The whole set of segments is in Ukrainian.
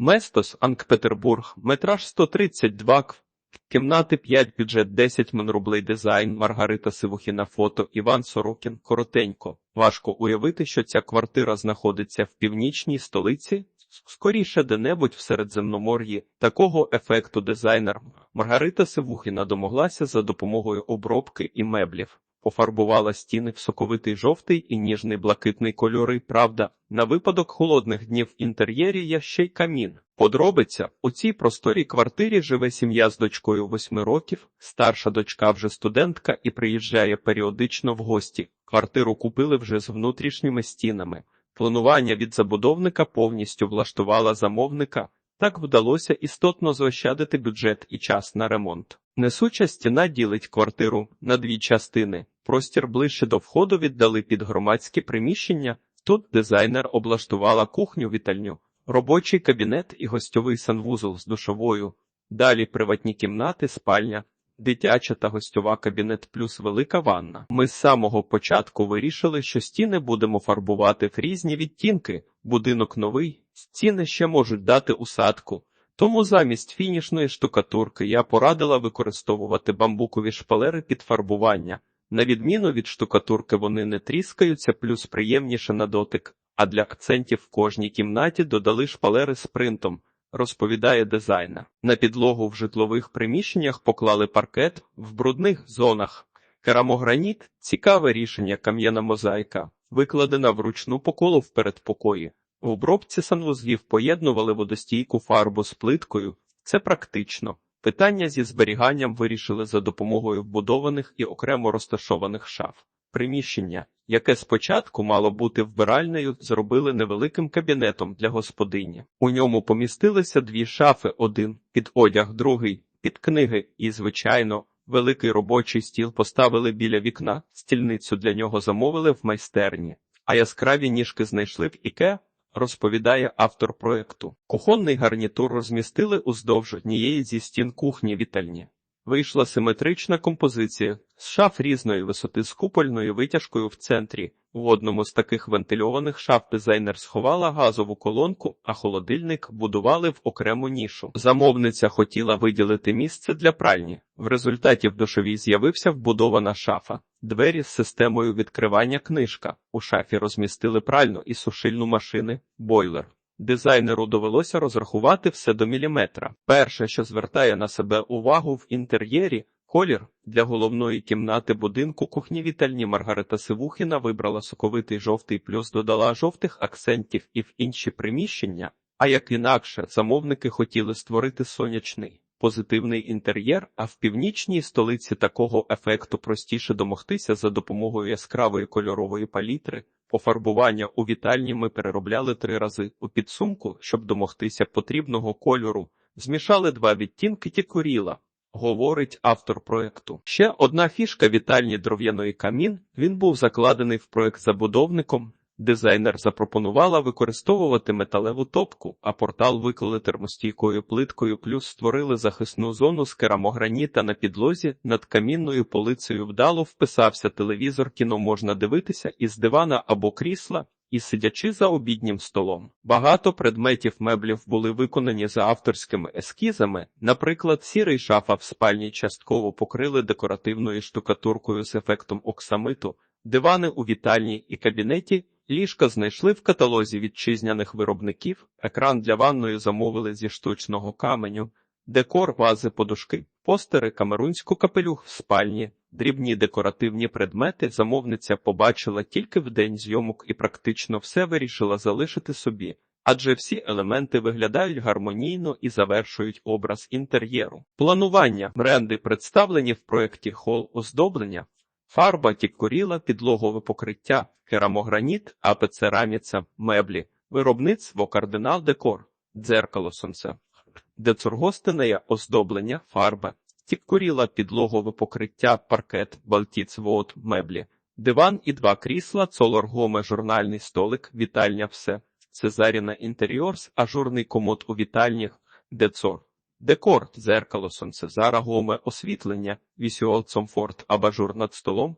Местос, Санкт-Петербург, метраж 132 кв. Кімнати 5, бюджет 10 мн дизайн, Маргарита Сивухіна фото, Іван Сорокін, коротенько. Важко уявити, що ця квартира знаходиться в північній столиці, скоріше де-небудь в Середземномор'ї. Такого ефекту дизайнер Маргарита Сивухіна домоглася за допомогою обробки і меблів. Пофарбувала стіни в соковитий жовтий і ніжний блакитний кольори. Правда, на випадок холодних днів в інтер'єрі є ще й камін. Подробиця у цій просторій квартирі живе сім'я з дочкою восьми років. Старша дочка вже студентка і приїжджає періодично в гості. Квартиру купили вже з внутрішніми стінами. Планування від забудовника повністю влаштувала замовника. Так вдалося істотно заощадити бюджет і час на ремонт. Несуча стіна ділить квартиру на дві частини. Простір ближче до входу віддали під громадські приміщення. Тут дизайнер облаштувала кухню вітальню, робочий кабінет і гостьовий санвузол з душовою. Далі приватні кімнати, спальня, дитяча та гостьова кабінет плюс велика ванна. Ми з самого початку вирішили, що стіни будемо фарбувати в різні відтінки. Будинок новий, стіни ще можуть дати усадку. Тому замість фінішної штукатурки я порадила використовувати бамбукові шпалери під фарбування. На відміну від штукатурки вони не тріскаються, плюс приємніше на дотик, а для акцентів в кожній кімнаті додали шпалери з принтом, розповідає дизайнер. На підлогу в житлових приміщеннях поклали паркет в брудних зонах. Керамограніт цікаве рішення кам'яна мозаїка, викладена вручну по колу в передпокої. В обробці санвузлів поєднували водостійку фарбу з плиткою. Це практично. Питання зі зберіганням вирішили за допомогою вбудованих і окремо розташованих шаф. Приміщення, яке спочатку мало бути вбиральнею, зробили невеликим кабінетом для господині. У ньому помістилися дві шафи: один під одяг, другий під книги, і, звичайно, великий робочий стіл поставили біля вікна, стільницю для нього замовили в майстерні, а яскраві ніжки знайшли в іке. Розповідає автор проекту. Кухонний гарнітур розмістили уздовж однієї зі стін кухні вітальні. Вийшла симетрична композиція з шаф різної висоти з купольною витяжкою в центрі. В одному з таких вентильованих шаф дизайнер сховала газову колонку, а холодильник будували в окрему нішу. Замовниця хотіла виділити місце для пральні. В результаті в душовій з'явився вбудована шафа. Двері з системою відкривання книжка. У шафі розмістили пральну і сушильну машини, бойлер. Дизайнеру довелося розрахувати все до міліметра. Перше, що звертає на себе увагу в інтер'єрі, колір для головної кімнати будинку кухні вітальні Маргарита Сивухіна вибрала соковитий жовтий плюс додала жовтих акцентів і в інші приміщення. А як інакше, замовники хотіли створити сонячний. Позитивний інтер'єр, а в північній столиці такого ефекту простіше домогтися за допомогою яскравої кольорової палітри. Пофарбування у вітальні ми переробляли три рази у підсумку, щоб домогтися потрібного кольору. Змішали два відтінки тікуріла, говорить автор проекту. Ще одна фішка вітальні дров'яної камін. Він був закладений в проект забудовником. Дизайнер запропонувала використовувати металеву топку, а портал виклали термостійкою плиткою, плюс створили захисну зону з керамограніта на підлозі. Над камінною полицею вдало вписався телевізор, кіно можна дивитися із дивана або крісла, і сидячи за обіднім столом. Багато предметів меблів були виконані за авторськими ескізами. Наприклад, сірий шафа в спальні частково покрили декоративною штукатуркою з ефектом оксамиту, дивани у вітальні і кабінеті. Ліжка знайшли в каталозі вітчизняних виробників, екран для ванної замовили зі штучного каменю, декор, вази, подушки, постери, камерунську капелюх в спальні, дрібні декоративні предмети замовниця побачила тільки в день зйомок і практично все вирішила залишити собі, адже всі елементи виглядають гармонійно і завершують образ інтер'єру. Планування бренди представлені в проєкті хол оздоблення. Фарба тіккоріла, підлогове покриття, керамограніт, апецераміця, меблі, виробництво кардинал декор, дзеркало сонце, децургостинеє оздоблення, фарба, тіккоріла, підлогове покриття, паркет, балтіц, вод, меблі, диван і два крісла, цолоргоме, журнальний столик, вітальня, все, Цезаріна інтер'йорс, ажурний комод у вітальнях, децор. Декор, дзеркало, сонцезара, гоме, освітлення, вісюал, цомфорт, абажур над столом,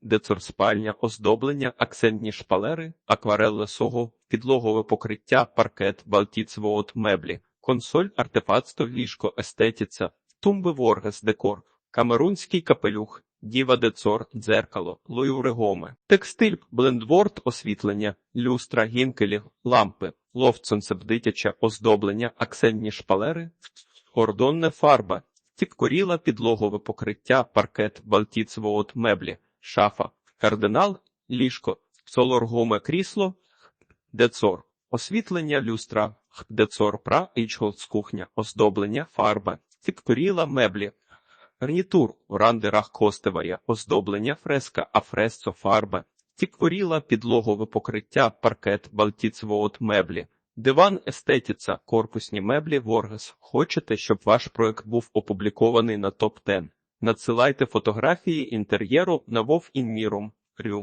децор спальня, оздоблення, акцентні шпалери, акварел лесого, підлогове покриття, паркет, балтіцвоот, меблі, консоль, артефактство, ліжко, естетіця, тумби воргес, декор, камерунський капелюх, діва децор, дзеркало, лоюрегоми, текстиль, блендворд, освітлення, люстра, гінкелі, лампи, лофтсонцеп, дитяче оздоблення, акцентні шпалери, кордонне фарба, тіпкоріла, підлогове покриття, паркет, балтіцвоот, меблі, шафа, кардинал, ліжко, солоргоме крісло, децор, освітлення, люстра, децор, пра, ічголд, кухня, оздоблення, фарба, тіпкоріла, меблі, гарнітур, у рандерах костевая, оздоблення, фреска, афресцо, фарба, тікворіла, підлогове покриття, паркет, балтіцвоот, меблі, диван, естетіца, корпусні меблі, Воргас. Хочете, щоб ваш проект був опублікований на топ-10? Надсилайте фотографії інтер'єру на Вов Інмірум. Рю.